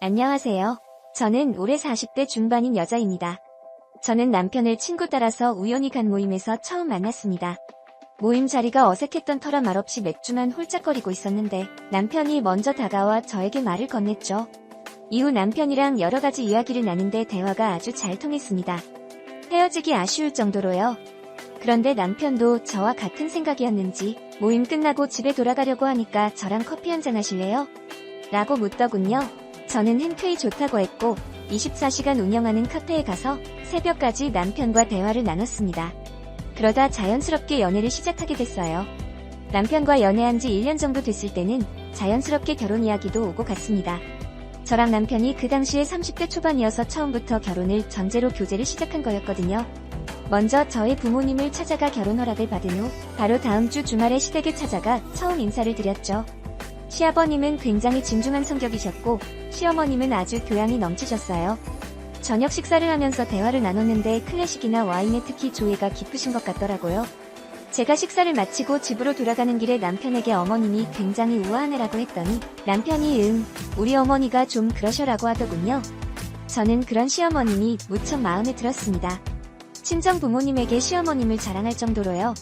안녕하세요. 저는 올해 40대 중반인 여자입니다. 저는 남편을 친구 따라서 우연히 간 모임에서 처음 만났습니다. 모임 자리가 어색했던 터라 말없이 맥주만 홀짝거리고 있었는데 남편이 먼저 다가와 저에게 말을 건넸죠. 이후 남편이랑 여러 가지 이야기를 나는데 대화가 아주 잘 통했습니다. 헤어지기 아쉬울 정도로요. 그런데 남편도 저와 같은 생각이었는지 모임 끝나고 집에 돌아가려고 하니까 저랑 커피 한 잔 하실래요? 라고 묻더군요. 저는 흔쾌히 좋다고 했고 24시간 운영하는 카페에 가서 새벽까지 남편과 대화를 나눴습니다. 그러다 자연스럽게 연애를 시작하게 됐어요. 남편과 연애한 지 1년 정도 됐을 때는 자연스럽게 결혼 이야기도 오고 갔습니다. 저랑 남편이 그 당시에 30대 초반이어서 처음부터 결혼을 전제로 교제를 시작한 거였거든요. 먼저 저희 부모님을 찾아가 결혼 허락을 받은 후 바로 다음 주 주말에 시댁에 찾아가 처음 인사를 드렸죠. 시아버님은 굉장히 진중한 성격이셨고 시어머님은 아주 교양이 넘치셨어요. 저녁 식사를 하면서 대화를 나눴는데 클래식이나 와인에 특히 조예가 깊으신 것 같더라고요. 제가 식사를 마치고 집으로 돌아가는 길에 남편에게 어머님이 굉장히 우아하네라고 했더니 남편이 응, 우리 어머니가 좀 그러셔라고 하더군요. 저는 그런 시어머님이 무척 마음에 들었습니다. 친정 부모님에게 시어머님을 자랑할 정도로요.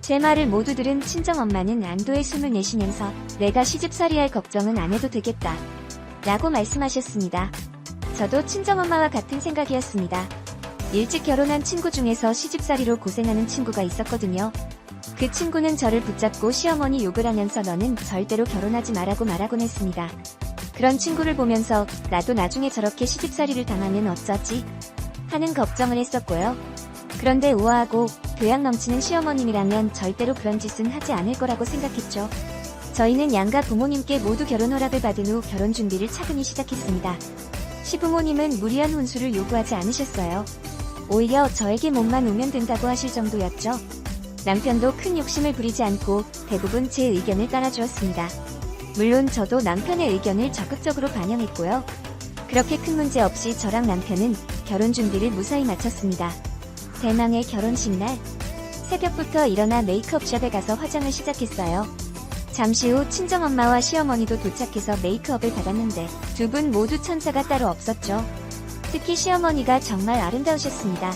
제 말을 모두 들은 친정엄마는 안도의 숨을 내쉬면서 내가 시집살이 할 걱정은 안 해도 되겠다. 라고 말씀하셨습니다. 저도 친정엄마와 같은 생각이었습니다. 일찍 결혼한 친구 중에서 시집살이로 고생하는 친구가 있었거든요. 그 친구는 저를 붙잡고 시어머니 욕을 하면서 너는 절대로 결혼하지 말라고 말하곤 했습니다. 그런 친구를 보면서 나도 나중에 저렇게 시집살이를 당하면 어쩌지? 하는 걱정을 했었고요. 그런데 우아하고 교양 넘치는 시어머님이라면 절대로 그런 짓은 하지 않을 거라고 생각했죠. 저희는 양가 부모님께 모두 결혼 허락을 받은 후 결혼 준비를 차근히 시작했습니다. 시부모님은 무리한 혼수를 요구하지 않으셨어요. 오히려 저에게 몸만 오면 된다고 하실 정도였죠. 남편도 큰 욕심을 부리지 않고 대부분 제 의견을 따라주었습니다. 물론 저도 남편의 의견을 적극적으로 반영했고요. 그렇게 큰 문제 없이 저랑 남편은 결혼 준비를 무사히 마쳤습니다. 대망의 결혼식 날 새벽부터 일어나 메이크업샵에 가서 화장을 시작했어요. 잠시 후 친정엄마와 시어머니도 도착해서 메이크업을 받았는데 두 분 모두 천사가 따로 없었죠. 특히 시어머니가 정말 아름다우셨습니다.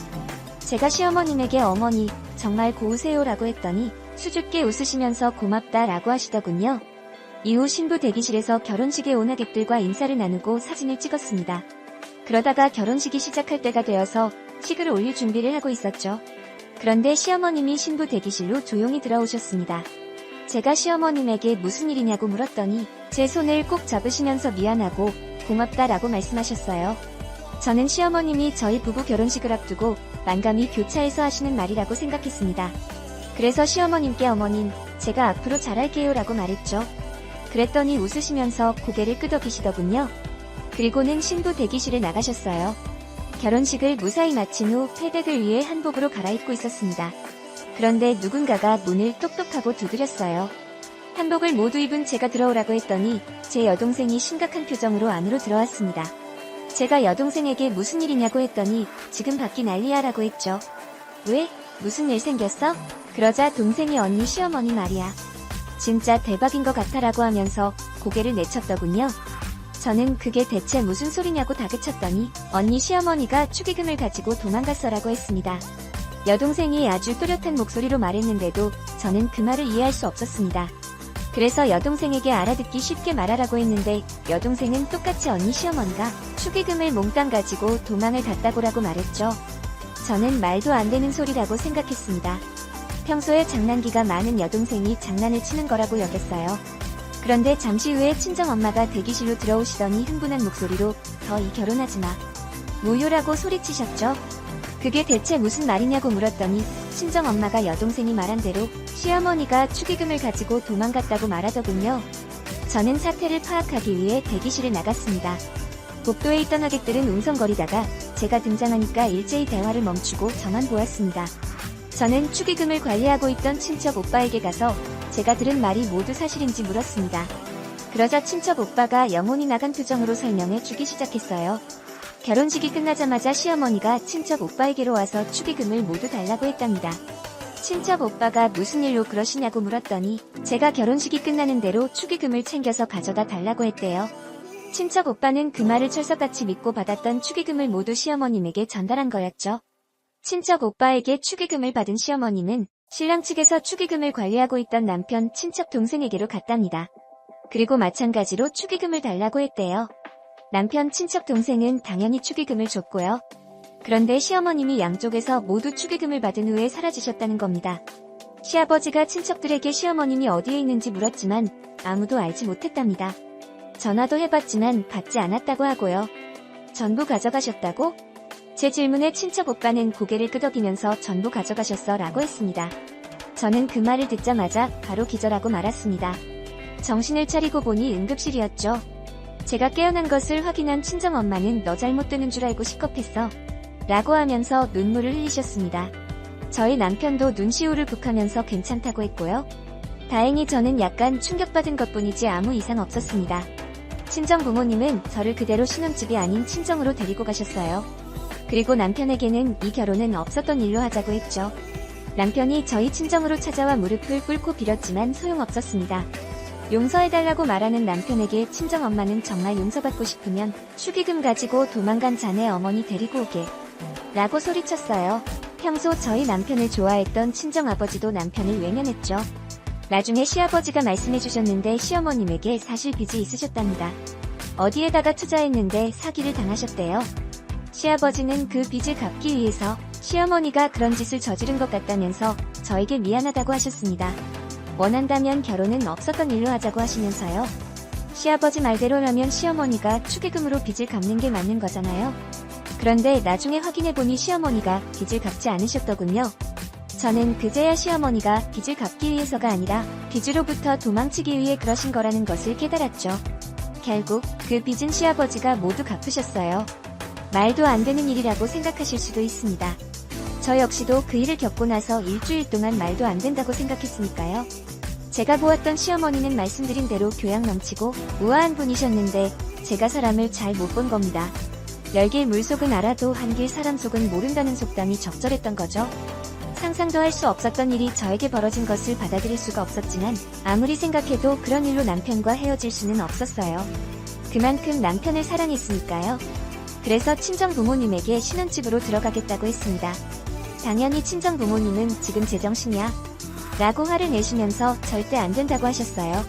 제가 시어머님에게 어머니 정말 고우세요라고 했더니 수줍게 웃으시면서 고맙다라고 하시더군요. 이후 신부 대기실에서 결혼식에 온 하객들과 인사를 나누고 사진을 찍었습니다. 그러다가 결혼식이 시작할 때가 되어서 식을 올릴 준비를 하고 있었죠. 그런데 시어머님이 신부 대기실로 조용히 들어오셨습니다. 제가 시어머님에게 무슨 일이냐고 물었더니 제 손을 꼭 잡으시면서 미안하고 고맙다라고 말씀하셨어요. 저는 시어머님이 저희 부부 결혼식을 앞두고 만감이 교차해서 하시는 말이라고 생각했습니다. 그래서 시어머님께 어머님, 제가 앞으로 잘할게요 라고 말했죠. 그랬더니 웃으시면서 고개를 끄덕이시더군요. 그리고는 신부 대기실에 나가셨어요. 결혼식을 무사히 마친 후 패백을 위해 한복으로 갈아입고 있었습니다. 그런데 누군가가 문을 똑똑하고 두드렸어요. 한복을 모두 입은 제가 들어오라고 했더니 제 여동생이 심각한 표정으로 안으로 들어왔습니다. 제가 여동생에게 무슨 일이냐고 했더니 지금 밖이 난리야 라고 했죠. 왜? 무슨 일 생겼어? 그러자 동생이 언니 시어머니 말이야. 진짜 대박인 것 같아라고 하면서 고개를 내쳤더군요. 저는 그게 대체 무슨 소리냐고 다그쳤더니 언니 시어머니가 축의금을 가지고 도망갔어라고 했습니다. 여동생이 아주 또렷한 목소리로 말했는데도 저는 그 말을 이해할 수 없었습니다. 그래서 여동생에게 알아듣기 쉽게 말하라고 했는데 여동생은 똑같이 언니 시어머니가 축의금을 몽땅 가지고 도망을 갔다고라고 말했죠. 저는 말도 안 되는 소리라고 생각했습니다. 평소에 장난기가 많은 여동생이 장난을 치는 거라고 여겼어요. 그런데 잠시 후에 친정엄마가 대기실로 들어오시더니 흥분한 목소리로 더 이 결혼하지 마. 무효라고 소리치셨죠? 그게 대체 무슨 말이냐고 물었더니 친정 엄마가 여동생이 말한 대로 시어머니가 축의금을 가지고 도망갔다고 말하더군요. 저는 사태를 파악하기 위해 대기실에 나갔습니다. 복도에 있던 하객들은 웅성거리다가 제가 등장하니까 일제히 대화를 멈추고 저만 보았습니다. 저는 축의금을 관리하고 있던 친척 오빠에게 가서 제가 들은 말이 모두 사실인지 물었습니다. 그러자 친척 오빠가 영혼이 나간 표정으로 설명해 주기 시작했어요. 결혼식이 끝나자마자 시어머니가 친척 오빠에게로 와서 축의금을 모두 달라고 했답니다. 친척 오빠가 무슨 일로 그러시냐고 물었더니 제가 결혼식이 끝나는 대로 축의금을 챙겨서 가져다 달라고 했대요. 친척 오빠는 그 말을 철석같이 믿고 받았던 축의금을 모두 시어머님에게 전달한 거였죠. 친척 오빠에게 축의금을 받은 시어머님은 신랑 측에서 축의금을 관리하고 있던 남편 친척 동생에게로 갔답니다. 그리고 마찬가지로 축의금을 달라고 했대요. 남편 친척 동생은 당연히 축의금을 줬고요. 그런데 시어머님이 양쪽에서 모두 축의금을 받은 후에 사라지셨다는 겁니다. 시아버지가 친척들에게 시어머님이 어디에 있는지 물었지만 아무도 알지 못했답니다. 전화도 해봤지만 받지 않았다고 하고요. 전부 가져가셨다고? 제 질문에 친척 오빠는 고개를 끄덕이면서 전부 가져가셨어 라고 했습니다. 저는 그 말을 듣자마자 바로 기절하고 말았습니다. 정신을 차리고 보니 응급실이었죠. 제가 깨어난 것을 확인한 친정엄마는 너 잘못 드는 줄 알고 시겁했어. 라고 하면서 눈물을 흘리셨습니다. 저희 남편도 눈시울을 북하면서 괜찮다고 했고요. 다행히 저는 약간 충격받은 것 뿐이지 아무 이상 없었습니다. 친정 부모님은 저를 그대로 신혼집이 아닌 친정으로 데리고 가셨어요. 그리고 남편에게는 이 결혼은 없었던 일로 하자고 했죠. 남편이 저희 친정으로 찾아와 무릎을 꿇고 빌었지만 소용없었습니다. 용서해달라고 말하는 남편에게 친정엄마는 정말 용서받고 싶으면 축의금 가지고 도망간 자네 어머니 데리고 오게. 라고 소리쳤어요. 평소 저희 남편을 좋아했던 친정아버지도 남편을 외면했죠. 나중에 시아버지가 말씀해주셨는데 시어머님에게 사실 빚이 있으셨답니다. 어디에다가 투자했는데 사기를 당하셨대요. 시아버지는 그 빚을 갚기 위해서 시어머니가 그런 짓을 저지른 것 같다면서 저에게 미안하다고 하셨습니다. 원한다면 결혼은 없었던 일로 하자고 하시면서요. 시아버지 말대로라면 시어머니가 축의금으로 빚을 갚는 게 맞는 거잖아요. 그런데 나중에 확인해보니 시어머니가 빚을 갚지 않으셨더군요. 저는 그제야 시어머니가 빚을 갚기 위해서가 아니라 빚으로부터 도망치기 위해 그러신 거라는 것을 깨달았죠. 결국 그 빚은 시아버지가 모두 갚으셨어요. 말도 안 되는 일이라고 생각하실 수도 있습니다. 저 역시도 그 일을 겪고 나서 일주일 동안 말도 안 된다고 생각했으니까요. 제가 보았던 시어머니는 말씀드린 대로 교양 넘치고 우아한 분이셨는데 제가 사람을 잘 못 본 겁니다. 열길 물속은 알아도 한길 사람 속은 모른다는 속담이 적절했던 거죠. 상상도 할 수 없었던 일이 저에게 벌어진 것을 받아들일 수가 없었지만 아무리 생각해도 그런 일로 남편과 헤어질 수는 없었어요. 그만큼 남편을 사랑했으니까요. 그래서 친정 부모님에게 신혼집으로 들어가겠다고 했습니다. 당연히 친정 부모님은 지금 제정신이야. 라고 화를 내시면서 절대 안 된다고 하셨어요.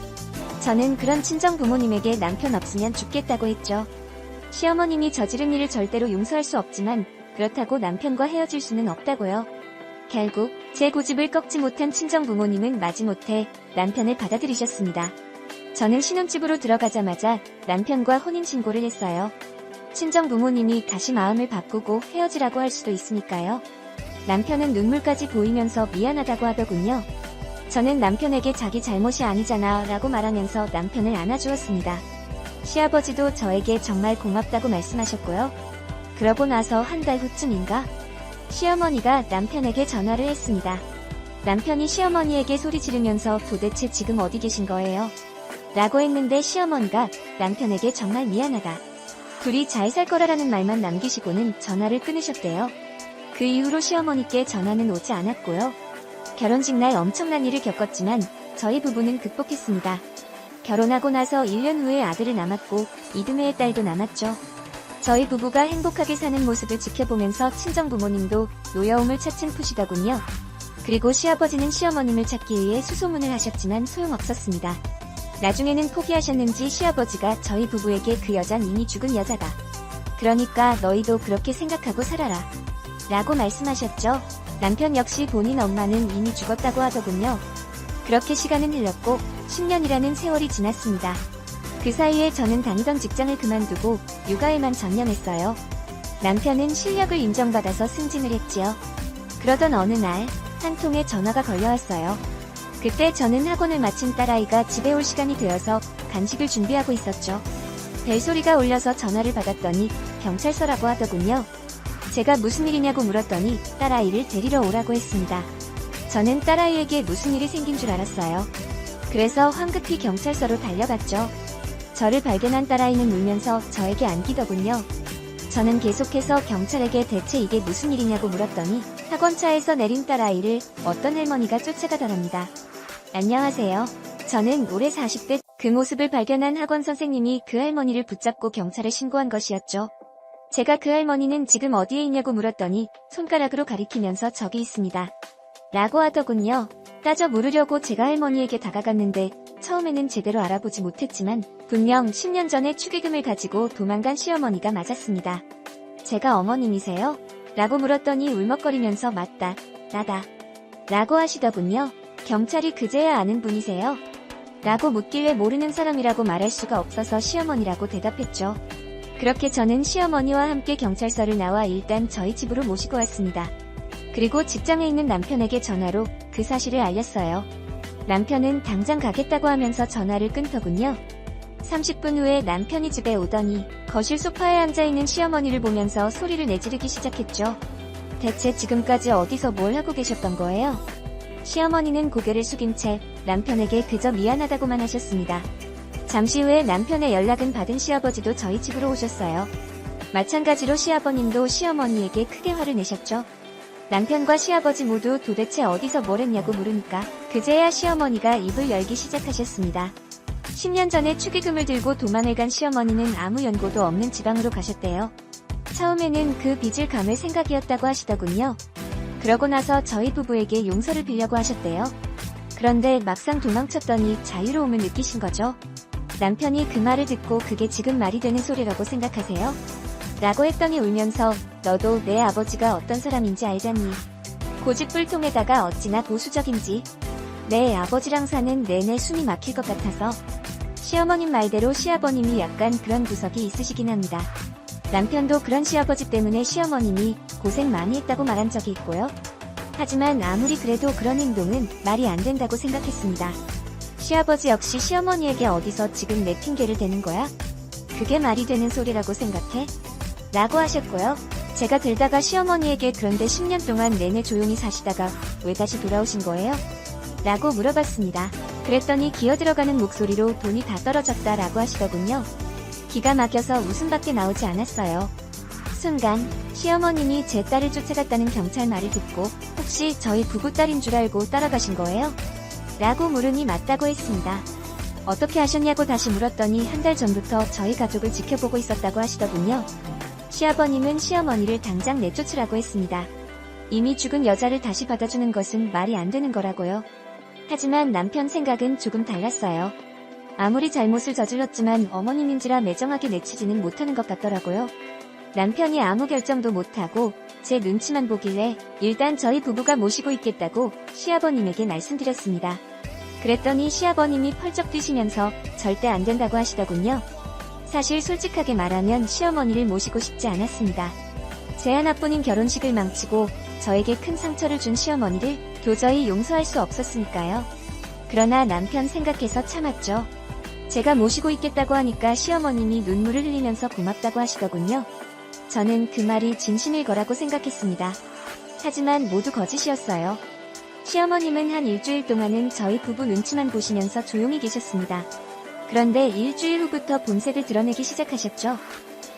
저는 그런 친정 부모님에게 남편 없으면 죽겠다고 했죠. 시어머님이 저지른 일을 절대로 용서할 수 없지만 그렇다고 남편과 헤어질 수는 없다고요. 결국 제 고집을 꺾지 못한 친정 부모님은 마지못해 남편을 받아들이셨습니다. 저는 신혼집으로 들어가자마자 남편과 혼인신고를 했어요. 친정 부모님이 다시 마음을 바꾸고 헤어지라고 할 수도 있으니까요. 남편은 눈물까지 보이면서 미안하다고 하더군요. 저는 남편에게 자기 잘못이 아니잖아 라고 말하면서 남편을 안아주었습니다. 시아버지도 저에게 정말 고맙다고 말씀하셨고요. 그러고 나서 한 달 후쯤인가 시어머니가 남편에게 전화를 했습니다. 남편이 시어머니에게 소리 지르면서 도대체 지금 어디 계신 거예요? 라고 했는데 시어머니가 남편에게 정말 미안하다. 둘이 잘 살 거라라는 말만 남기시고는 전화를 끊으셨대요. 그 이후로 시어머니께 전화는 오지 않았고요. 결혼식 날 엄청난 일을 겪었지만 저희 부부는 극복했습니다. 결혼하고 나서 1년 후에 아들을 낳았고 이듬해의 딸도 낳았죠. 저희 부부가 행복하게 사는 모습을 지켜보면서 친정 부모님도 노여움을 차츰 푸시더군요. 그리고 시아버지는 시어머님을 찾기 위해 수소문을 하셨지만 소용없었습니다. 나중에는 포기하셨는지 시아버지가 저희 부부에게 그 여잔 이미 죽은 여자다. 그러니까 너희도 그렇게 생각하고 살아라. 라고 말씀하셨죠. 남편 역시 본인 엄마는 이미 죽었다고 하더군요. 그렇게 시간은 흘렀고 10년이라는 세월이 지났습니다. 그 사이에 저는 다니던 직장을 그만두고 육아에만 전념했어요. 남편은 실력을 인정받아서 승진을 했지요. 그러던 어느 날, 한 통의 전화가 걸려왔어요. 그때 저는 학원을 마친 딸아이가 집에 올 시간이 되어서 간식을 준비하고 있었죠. 벨소리가 울려서 전화를 받았더니 경찰서라고 하더군요. 제가 무슨 일이냐고 물었더니 딸아이를 데리러 오라고 했습니다. 저는 딸아이에게 무슨 일이 생긴 줄 알았어요. 그래서 황급히 경찰서로 달려갔죠. 저를 발견한 딸아이는 울면서 저에게 안기더군요. 저는 계속해서 경찰에게 대체 이게 무슨 일이냐고 물었더니 학원차에서 내린 딸아이를 어떤 할머니가 쫓아가더랍니다. 안녕하세요. 저는 올해 40대 그 모습을 발견한 학원 선생님이 그 할머니를 붙잡고 경찰에 신고한 것이었죠. 제가 그 할머니는 지금 어디에 있냐고 물었더니 손가락으로 가리키면서 저기 있습니다. 라고 하더군요. 따져 물으려고 제가 할머니에게 다가갔는데 처음에는 제대로 알아보지 못했지만 분명 10년 전에 축의금을 가지고 도망간 시어머니가 맞았습니다. 제가 어머님이세요? 라고 물었더니 울먹거리면서 맞다, 나다. 라고 하시더군요. 경찰이 그제야 아는 분이세요? 라고 묻길래 모르는 사람이라고 말할 수가 없어서 시어머니라고 대답했죠. 그렇게 저는 시어머니와 함께 경찰서를 나와 일단 저희 집으로 모시고 왔습니다. 그리고 직장에 있는 남편에게 전화로 그 사실을 알렸어요. 남편은 당장 가겠다고 하면서 전화를 끊더군요. 30분 후에 남편이 집에 오더니 거실 소파에 앉아있는 시어머니를 보면서 소리를 내지르기 시작했죠. 대체 지금까지 어디서 뭘 하고 계셨던 거예요? 시어머니는 고개를 숙인 채 남편에게 그저 미안하다고만 하셨습니다. 잠시 후에 남편의 연락은 받은 시아버지도 저희 집으로 오셨어요. 마찬가지로 시아버님도 시어머니에게 크게 화를 내셨죠. 남편과 시아버지 모두 도대체 어디서 뭘 했냐고 물으니까 그제야 시어머니가 입을 열기 시작하셨습니다. 10년 전에 축의금을 들고 도망을 간 시어머니는 아무 연고도 없는 지방으로 가셨대요. 처음에는 그 빚을 감을 생각이었다고 하시더군요. 그러고 나서 저희 부부에게 용서를 빌려고 하셨대요. 그런데 막상 도망쳤더니 자유로움을 느끼신 거죠. 남편이 그 말을 듣고 그게 지금 말이 되는 소리라고 생각하세요? 라고 했더니 울면서 너도 내 아버지가 어떤 사람인지 알잖니. 고집불통에다가 어찌나 보수적인지. 내 아버지랑 사는 내내 숨이 막힐 것 같아서. 시어머님 말대로 시아버님이 약간 그런 구석이 있으시긴 합니다. 남편도 그런 시아버지 때문에 시어머님이 고생 많이 했다고 말한 적이 있고요. 하지만 아무리 그래도 그런 행동은 말이 안 된다고 생각했습니다. 시아버지 역시 시어머니에게 어디서 지금 내 핑계를 대는 거야? 그게 말이 되는 소리라고 생각해? 라고 하셨고요. 제가 들다가 시어머니에게 그런데 10년 동안 내내 조용히 사시다가 왜 다시 돌아오신 거예요? 라고 물어봤습니다. 그랬더니 기어 들어가는 목소리로 돈이 다 떨어졌다 라고 하시더군요. 기가 막혀서 웃음밖에 나오지 않았어요. 순간 시어머님이 제 딸을 쫓아갔다는 경찰 말을 듣고 혹시 저희 부부 딸인 줄 알고 따라가신 거예요? 라고 물으니 맞다고 했습니다. 어떻게 하셨냐고 다시 물었더니 한 달 전부터 저희 가족을 지켜보고 있었다고 하시더군요. 시아버님은 시어머니를 당장 내쫓으라고 했습니다. 이미 죽은 여자를 다시 받아주는 것은 말이 안 되는 거라고요. 하지만 남편 생각은 조금 달랐어요. 아무리 잘못을 저질렀지만 어머님인지라 매정하게 내치지는 못하는 것 같더라고요. 남편이 아무 결정도 못하고 제 눈치만 보길래 일단 저희 부부가 모시고 있겠다고 시아버님에게 말씀드렸습니다. 그랬더니 시아버님이 펄쩍 뛰시면서 절대 안 된다고 하시더군요. 사실 솔직하게 말하면 시어머니를 모시고 싶지 않았습니다. 제 하나뿐인 결혼식을 망치고 저에게 큰 상처를 준 시어머니를 도저히 용서할 수 없었으니까요. 그러나 남편 생각해서 참았죠. 제가 모시고 있겠다고 하니까 시어머님이 눈물을 흘리면서 고맙다고 하시더군요. 저는 그 말이 진심일 거라고 생각했습니다. 하지만 모두 거짓이었어요. 시어머님은 한 일주일 동안은 저희 부부 눈치만 보시면서 조용히 계셨습니다. 그런데 일주일 후부터 본색을 드러내기 시작하셨죠.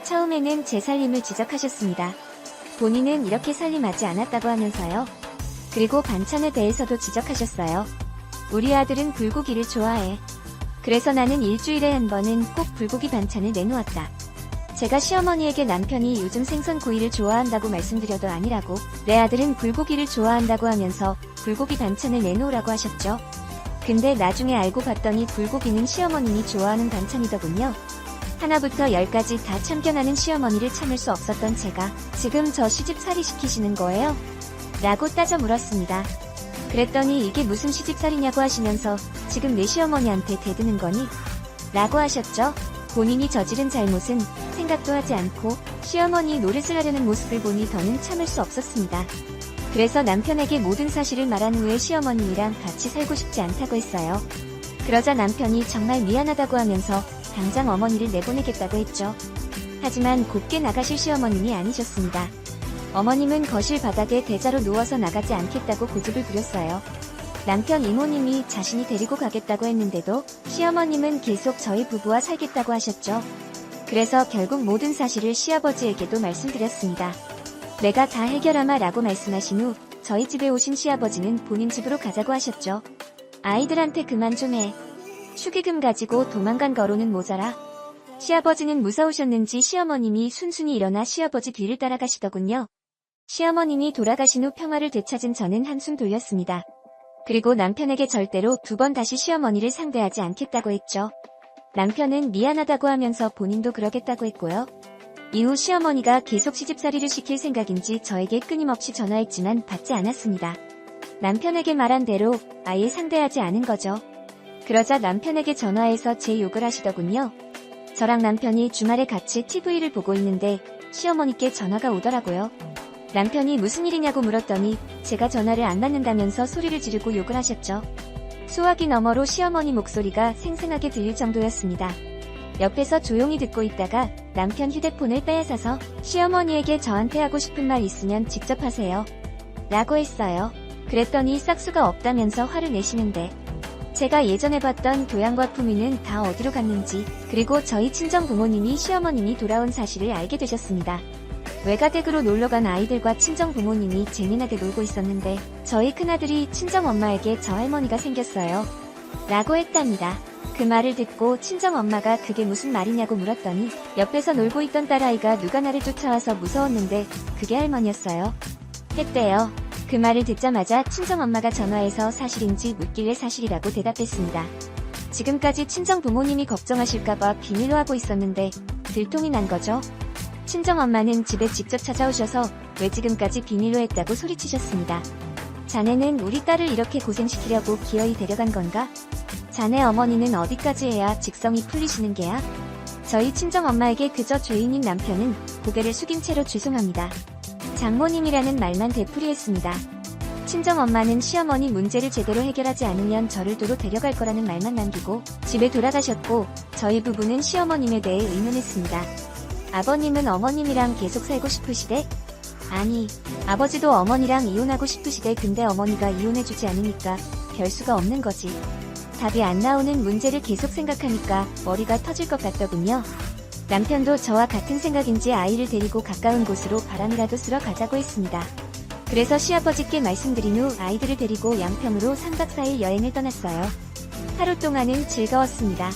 처음에는 제 살림을 지적하셨습니다. 본인은 이렇게 살림하지 않았다고 하면서요. 그리고 반찬에 대해서도 지적하셨어요. 우리 아들은 불고기를 좋아해. 그래서 나는 일주일에 한 번은 꼭 불고기 반찬을 내놓았다. 제가 시어머니에게 남편이 요즘 생선 구이를 좋아한다고 말씀드려도 아니라고 내 아들은 불고기를 좋아한다고 하면서 불고기 반찬을 내놓으라고 하셨죠. 근데 나중에 알고 봤더니 불고기는 시어머님이 좋아하는 반찬이더군요. 하나부터 열까지 다 참견하는 시어머니를 참을 수 없었던 제가 지금 저 시집살이 시키시는 거예요? 라고 따져 물었습니다. 그랬더니 이게 무슨 시집살이냐고 하시면서 지금 내 시어머니한테 대드는 거니? 라고 하셨죠. 본인이 저지른 잘못은 생각도 하지 않고 시어머니 노릇을 하려는 모습을 보니 더는 참을 수 없었습니다. 그래서 남편에게 모든 사실을 말한 후에 시어머님이랑 같이 살고 싶지 않다고 했어요. 그러자 남편이 정말 미안하다고 하면서 당장 어머니를 내보내겠다고 했죠. 하지만 곱게 나가실 시어머님이 아니셨습니다. 어머님은 거실 바닥에 대자로 누워서 나가지 않겠다고 고집을 부렸어요. 남편 이모님이 자신이 데리고 가겠다고 했는데도 시어머님은 계속 저희 부부와 살겠다고 하셨죠. 그래서 결국 모든 사실을 시아버지에게도 말씀드렸습니다. 내가 다 해결하마 라고 말씀하신 후 저희 집에 오신 시아버지는 본인 집으로 가자고 하셨죠. 아이들한테 그만 좀 해. 축의금 가지고 도망간 거로는 모자라. 시아버지는 무서우셨는지 시어머님이 순순히 일어나 시아버지 뒤를 따라가시더군요. 시어머님이 돌아가신 후 평화를 되찾은 저는 한숨 돌렸습니다. 그리고 남편에게 절대로 두 번 다시 시어머니를 상대하지 않겠다고 했죠. 남편은 미안하다고 하면서 본인도 그러겠다고 했고요. 이후 시어머니가 계속 시집살이를 시킬 생각인지 저에게 끊임없이 전화했지만 받지 않았습니다. 남편에게 말한 대로 아예 상대하지 않은 거죠. 그러자 남편에게 전화해서 제 욕을 하시더군요. 저랑 남편이 주말에 같이 TV를 보고 있는데 시어머니께 전화가 오더라고요. 남편이 무슨 일이냐고 물었더니 제가 전화를 안 받는다면서 소리를 지르고 욕을 하셨죠. 수화기 너머로 시어머니 목소리가 생생하게 들릴 정도였습니다. 옆에서 조용히 듣고 있다가 남편 휴대폰을 빼앗아서 시어머니에게 저한테 하고 싶은 말 있으면 직접 하세요. 라고 했어요. 그랬더니 싹수가 없다면서 화를 내시는데 제가 예전에 봤던 교양과 품위는 다 어디로 갔는지 그리고 저희 친정 부모님이 시어머님이 돌아온 사실을 알게 되셨습니다. 외가댁으로 놀러간 아이들과 친정 부모님이 재미나게 놀고 있었는데 저희 큰아들이 친정 엄마에게 저 할머니가 생겼어요. 라고 했답니다. 그 말을 듣고 친정 엄마가 그게 무슨 말이냐고 물었더니 옆에서 놀고 있던 딸아이가 누가 나를 쫓아와서 무서웠는데 그게 할머니였어요. 했대요. 그 말을 듣자마자 친정 엄마가 전화해서 사실인지 묻길래 사실이라고 대답했습니다. 지금까지 친정 부모님이 걱정하실까봐 비밀로 하고 있었는데 들통이 난 거죠. 친정 엄마는 집에 직접 찾아오셔서 왜 지금까지 비밀로 했다고 소리치셨습니다. 자네는 우리 딸을 이렇게 고생시키려고 기어이 데려간 건가? 자네 어머니는 어디까지 해야 직성이 풀리시는 게야? 저희 친정 엄마에게 그저 죄인인 남편은 고개를 숙인 채로 죄송합니다. 장모님이라는 말만 되풀이했습니다. 친정 엄마는 시어머니 문제를 제대로 해결하지 않으면 저를 도로 데려갈 거라는 말만 남기고 집에 돌아가셨고 저희 부부는 시어머님에 대해 의논했습니다. 아버님은 어머님이랑 계속 살고 싶으시대? 아니, 아버지도 어머니랑 이혼하고 싶으시대 근데 어머니가 이혼해주지 않으니까 별 수가 없는 거지. 답이 안 나오는 문제를 계속 생각하니까 머리가 터질 것 같더군요. 남편도 저와 같은 생각인지 아이를 데리고 가까운 곳으로 바람이라도 쓸어 가자고 했습니다. 그래서 시아버지께 말씀드린 후 아이들을 데리고 양평으로 3박 4일 여행을 떠났어요. 하루 동안은 즐거웠습니다.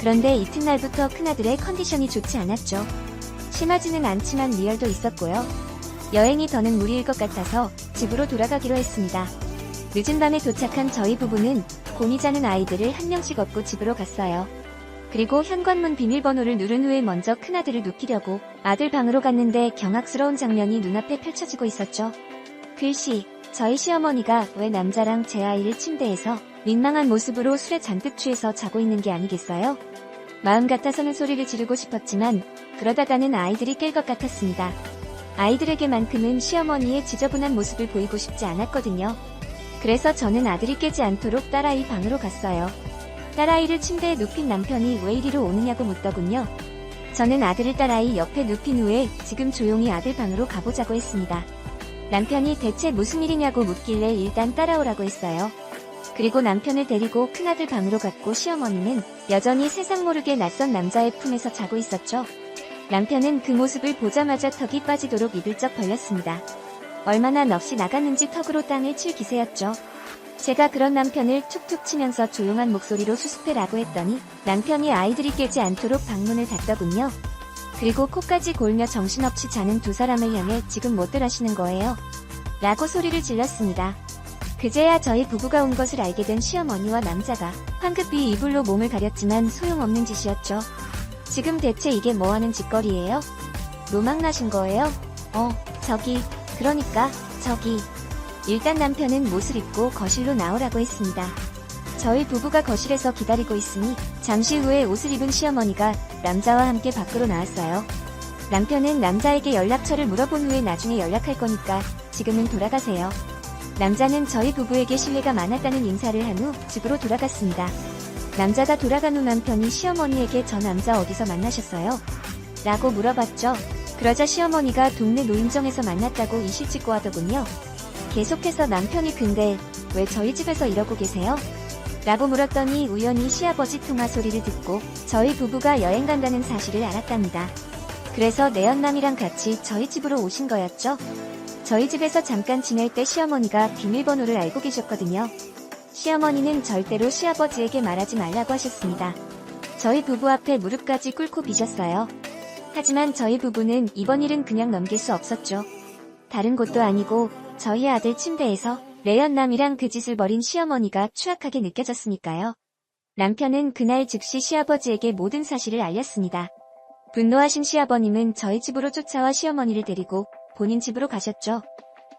그런데 이튿날부터 큰아들의 컨디션이 좋지 않았죠. 심하지는 않지만 리얼도 있었고요. 여행이 더는 무리일 것 같아서 집으로 돌아가기로 했습니다. 늦은 밤에 도착한 저희 부부는 곤히 자는 아이들을 한 명씩 업고 집으로 갔어요. 그리고 현관문 비밀번호를 누른 후에 먼저 큰아들을 눕히려고 아들 방으로 갔는데 경악스러운 장면이 눈앞에 펼쳐지고 있었죠. 글씨, 저희 시어머니가 왜 남자랑 제 아이를 침대에서 민망한 모습으로 술에 잔뜩 취해서 자고 있는 게 아니겠어요? 마음 같아서는 소리를 지르고 싶었지만 그러다가는 아이들이 깰 것 같았습니다. 아이들에게만큼은 시어머니의 지저분한 모습을 보이고 싶지 않았거든요. 그래서 저는 아들이 깨지 않도록 딸아이 방으로 갔어요. 딸아이를 침대에 눕힌 남편이 왜 이리로 오느냐고 묻더군요. 저는 아들을 딸아이 옆에 눕힌 후에 지금 조용히 아들 방으로 가보자고 했습니다. 남편이 대체 무슨 일이냐고 묻길래 일단 따라오라고 했어요. 그리고 남편을 데리고 큰아들 방으로 갔고 시어머니는 여전히 세상 모르게 낯선 남자의 품에서 자고 있었죠. 남편은 그 모습을 보자마자 턱이 빠지도록 입을 쩍 벌렸습니다. 얼마나 넋이 나갔는지 턱으로 땅을 칠 기세였죠. 제가 그런 남편을 툭툭 치면서 조용한 목소리로 수습해라고 했더니 남편이 아이들이 깨지 않도록 방문을 닫더군요. 그리고 코까지 골며 정신없이 자는 두 사람을 향해 지금 뭐들 하시는 거예요? 라고 소리를 질렀습니다. 그제야 저희 부부가 온 것을 알게 된 시어머니와 남자가 황급히 이불로 몸을 가렸지만 소용없는 짓이었죠. 지금 대체 이게 뭐하는 짓거리예요? 노망 나신 거예요? 어, 저기, 그러니까, 저기. 일단 남편은 못을 입고 거실로 나오라고 했습니다. 저희 부부가 거실에서 기다리고 있으니 잠시 후에 옷을 입은 시어머니가 남자와 함께 밖으로 나왔어요. 남편은 남자에게 연락처를 물어본 후에 나중에 연락할 거니까 지금은 돌아가세요. 남자는 저희 부부에게 신뢰가 많았다는 인사를 한 후 집으로 돌아갔습니다. 남자가 돌아간 후 남편이 시어머니에게 저 남자 어디서 만나셨어요? 라고 물어봤죠. 그러자 시어머니가 동네 노인정에서 만났다고 이실 찍고 하더군요. 계속해서 남편이 근데 왜 저희 집에서 이러고 계세요? 라고 물었더니 우연히 시아버지 통화 소리를 듣고 저희 부부가 여행 간다는 사실을 알았답니다. 그래서 내연남이랑 같이 저희 집으로 오신 거였죠. 저희 집에서 잠깐 지낼 때 시어머니가 비밀번호를 알고 계셨거든요. 시어머니는 절대로 시아버지에게 말하지 말라고 하셨습니다. 저희 부부 앞에 무릎까지 꿇고 비셨어요. 하지만 저희 부부는 이번 일은 그냥 넘길 수 없었죠. 다른 곳도 아니고 저희 아들 침대에서 레연남이랑 그 짓을 벌인 시어머니가 추악하게 느껴졌으니까요. 남편은 그날 즉시 시아버지에게 모든 사실을 알렸습니다. 분노하신 시아버님은 저희 집으로 쫓아와 시어머니를 데리고 본인 집으로 가셨죠.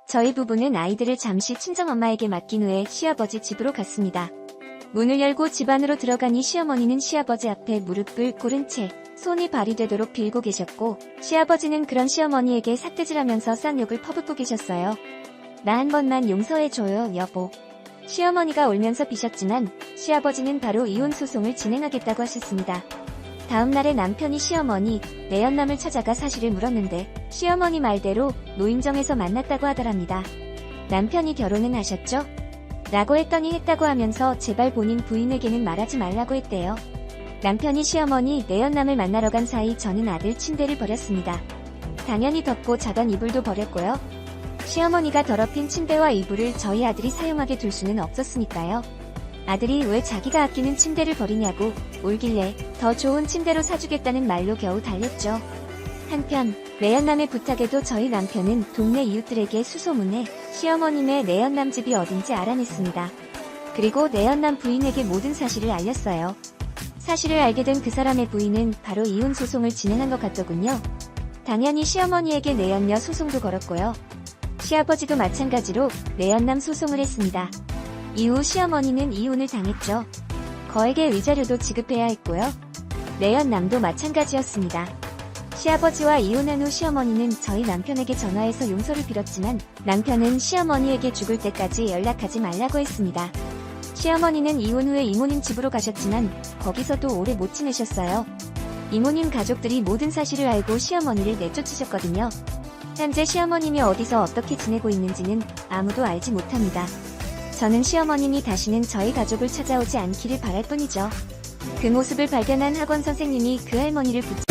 저희 부부는 아이들을 잠시 친정엄마에게 맡긴 후에 시아버지 집으로 갔습니다. 문을 열고 집 안으로 들어가니 시어머니는 시아버지 앞에 무릎을 꿇은 채 손이 발이 되도록 빌고 계셨고 시아버지는 그런 시어머니에게 삿대질하면서 쌍욕을 퍼붓고 계셨어요. 나 한 번만 용서해줘요, 여보. 시어머니가 울면서 비셨지만 시아버지는 바로 이혼 소송을 진행하겠다고 하셨습니다. 다음 날에 남편이 시어머니, 내연남을 찾아가 사실을 물었는데 시어머니 말대로 노인정에서 만났다고 하더랍니다. 남편이 결혼은 하셨죠? 라고 했더니 했다고 하면서 제발 본인 부인에게는 말하지 말라고 했대요. 남편이 시어머니 내연남을 만나러 간 사이 저는 아들 침대를 버렸습니다. 당연히 덮고 자던 이불도 버렸고요. 시어머니가 더럽힌 침대와 이불을 저희 아들이 사용하게 둘 수는 없었으니까요. 아들이 왜 자기가 아끼는 침대를 버리냐고 울길래 더 좋은 침대로 사주겠다는 말로 겨우 달랬죠. 한편 내연남의 부탁에도 저희 남편은 동네 이웃들에게 수소문해 시어머님의 내연남 집이 어딘지 알아냈습니다. 그리고 내연남 부인에게 모든 사실을 알렸어요. 사실을 알게 된 그 사람의 부인은 바로 이혼 소송을 진행한 것 같더군요. 당연히 시어머니에게 내연녀 소송도 걸었고요. 시아버지도 마찬가지로 내연남 소송을 했습니다. 이후 시어머니는 이혼을 당했죠. 거액의 위자료도 지급해야 했고요. 내연남도 마찬가지였습니다. 시아버지와 이혼한 후 시어머니는 저희 남편에게 전화해서 용서를 빌었지만 남편은 시어머니에게 죽을 때까지 연락하지 말라고 했습니다. 시어머니는 이혼 후에 이모님 집으로 가셨지만 거기서도 오래 못 지내셨어요. 이모님 가족들이 모든 사실을 알고 시어머니를 내쫓으셨거든요. 현재 시어머님이 어디서 어떻게 지내고 있는지는 아무도 알지 못합니다. 저는 시어머님이 다시는 저희 가족을 찾아오지 않기를 바랄 뿐이죠. 그 모습을 발견한 학원 선생님이 그 할머니를 붙잡